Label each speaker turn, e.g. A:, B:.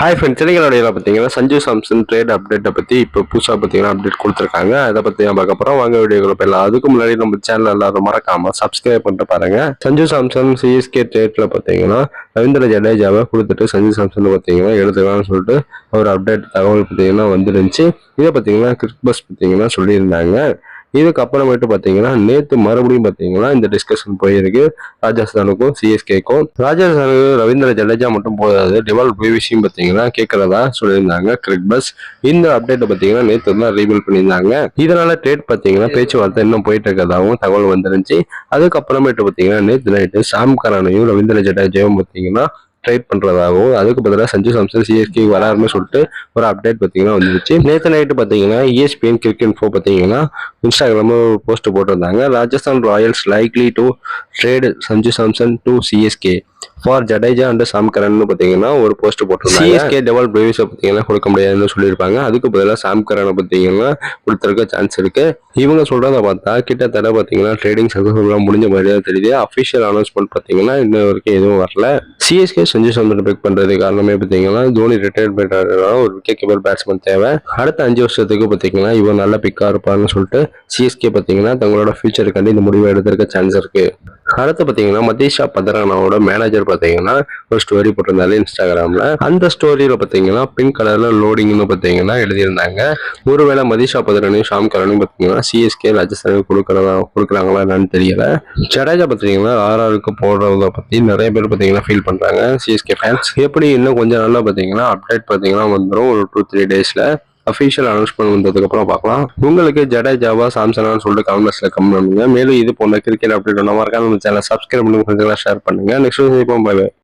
A: Hi friends சென்னைகளுடைய பார்த்தீங்கன்னா Sanju Samson trade அப்டேட்டை பற்றி இப்போ புதுசாக பார்த்தீங்கன்னா அப்டேட் கொடுத்துருக்காங்க. அதை பற்றி நான் பார்க்க போகிறோம் வாங்க வீடியோக்குள்ள போயிடலாம். அதுக்கு முன்னாடி நம்ம சேனல் எல்லாரும் மறக்காம சப்ஸ்கிரைப் பண்ணிட்டு பாருங்க. சஞ்சு சாம்சன் சிஎஸ்கே ட்ரேட்டில் பார்த்தீங்கன்னா ரவீந்திர ஜடேஜாவை கொடுத்துட்டு சஞ்சு சாம்சன் பார்த்தீங்கன்னா எடுத்துக்கலாம்னு சொல்லிட்டு ஒரு அப்டேட் தகவல் பார்த்தீங்கன்னா வந்துருந்துச்சு. இதை பார்த்தீங்கன்னா கிறிஸ்மஸ் பார்த்தீங்கன்னா சொல்லியிருந்தாங்க. இதுக்கப்புறமேட்டு பார்த்தீங்கன்னா நேற்று மறுபடியும் பார்த்தீங்கன்னா இந்த டிஸ்கஷன் போயிருக்கு. ராஜஸ்தானுக்கும் சிஎஸ்கேக்கும் ராஜஸ்தானுக்கு ரவீந்திர ஜடேஜா மட்டும் போதாது. டிவால் பிவிஷியும் பார்த்தீங்கன்னா கேட்கறதா சொல்லியிருந்தாங்க கிரிக் பஸ் இந்த அப்டேட்டை பார்த்தீங்கன்னா நேற்று தான் ரீபில் பண்ணியிருந்தாங்க. இதனால ட்ரேட் பார்த்தீங்கன்னா பேச்சுவார்த்தை இன்னும் போயிட்டு இருக்கிறதாகவும் தகவல் வந்துருந்துச்சு. அதுக்கப்புறமேட்டு பார்த்தீங்கன்னா நேற்று நைட்டு சாம் கரானையும் ரவீந்திர ஜடேஜாவும் பார்த்தீங்கன்னா ட்ரேட் பண்றதாகவும் அதுக்கு பதிலாக சஞ்சு சாம்சன் சிஎஸ்கே வராருன்னு சொல்லிட்டு ஒரு அப்டேட் பார்த்தீங்கன்னா வந்துருச்சு. நேற்று நைட்டு பார்த்தீங்கன்னா இஎஸ்பிஎன் கிரிக்கெட் ஃபோ பார்த்தீங்கன்னா இன்ஸ்டாகிராமில் ஒரு போஸ்ட் போட்டிருந்தாங்க. Rajasthan Royals likely to trade Sanju Samson to CSK for Jadeja and Sam Curran பார்த்தீங்கன்னா ஒரு போஸ்ட் போட்டிருந்தாங்க. சிஎஸ்கே டெவல் பிரேவிஸை பார்த்தீங்கன்னா கொடுக்க முடியாதுன்னு சொல்லியிருப்பாங்க. அதுக்கு பதிலாக சாம்கரனை பார்த்தீங்கன்னா கொடுத்துருக்க சான்ஸ் இருக்கு. இவங்க சொல்றத பார்த்தா கிட்டத்தட்ட பார்த்தீங்கன்னா ட்ரேடிங் சக்ஸஸ்ஃபுல்லாக முடிஞ்ச மாதிரி தான் தெரியுது. அஃபிஷியல் அனௌன்ஸ்மெண்ட் பார்த்தீங்கன்னா இன்ன வரைக்கும் எதுவும் வரல. சிஎஸ்கே செஞ்சு சாம்சன் பிக் பண்றது காரணமே பார்த்தீங்கன்னா தோனி ரிட்டையர்மெண்ட் ஒரு விக்கெட் கீப்பர் பேட்ஸ்மேன் தேவை. அடுத்த அஞ்சு வருஷத்துக்கு பார்த்தீங்கன்னா இவன் நல்ல பிக்கா இருப்பான்னு சொல்லிட்டு சிஎஸ்கே பார்த்தீங்கன்னா தங்களோட ஃபியூச்சருக்காண்டி இந்த முடிவை எடுத்திருக்க சான்ஸ் இருக்கு. அடுத்து பார்த்தீங்கன்னா மதீஷா பத்ரனாவோட மேனேஜர் பார்த்தீங்கன்னா ஒரு ஸ்டோரி போட்டிருந்தாரு இன்ஸ்டாகிராம்ல. அந்த ஸ்டோரியில பார்த்தீங்கன்னா பிங்க் கலர்ல லோடிங்னு பார்த்தீங்கன்னா எழுதியிருந்தாங்க. ஒருவேளை மதீஷா பத்ரனையும் ஷாம் கலனையும் பார்த்தீங்கன்னா சிஎஸ்கே ராஜஸ்தானுக்கு கொடுக்கறதா கொடுக்குறாங்களா என்னன்னு தெரியல. ஜடேஜா பார்த்தீங்கன்னா ஆர்ஆருக்கு போடுறத பத்தி நிறைய பேர் பார்த்தீங்கன்னா ஃபீல் பண்றாங்க. சிஎஸ்கே ஃபேன்ஸ் எப்படி இன்னும் கொஞ்சம் நாளில் பார்த்தீங்கன்னா அப்டேட் பார்த்தீங்கன்னா வந்துடும் ஒரு டூ த்ரீ டேஸ்ல அஃபிஷியல் அனௌன்ஸ்மெண்ட் வந்ததுக்கு அப்புறம் பார்க்கலாம். உங்களுக்கு ஜடேஜாவா சாம்சனான்னு சொல்லிட்டு கமெண்ட்ஸ்ல கமெண்ட் பண்ணுங்க. மேலும் இது போன்ற கிரிக்கெட் அப்டேட் நம்ம மறக்காம நம்ம சேனல் சப்ஸ்கிரைப் பண்ணுங்க ஷேர் பண்ணுங்க. Next bye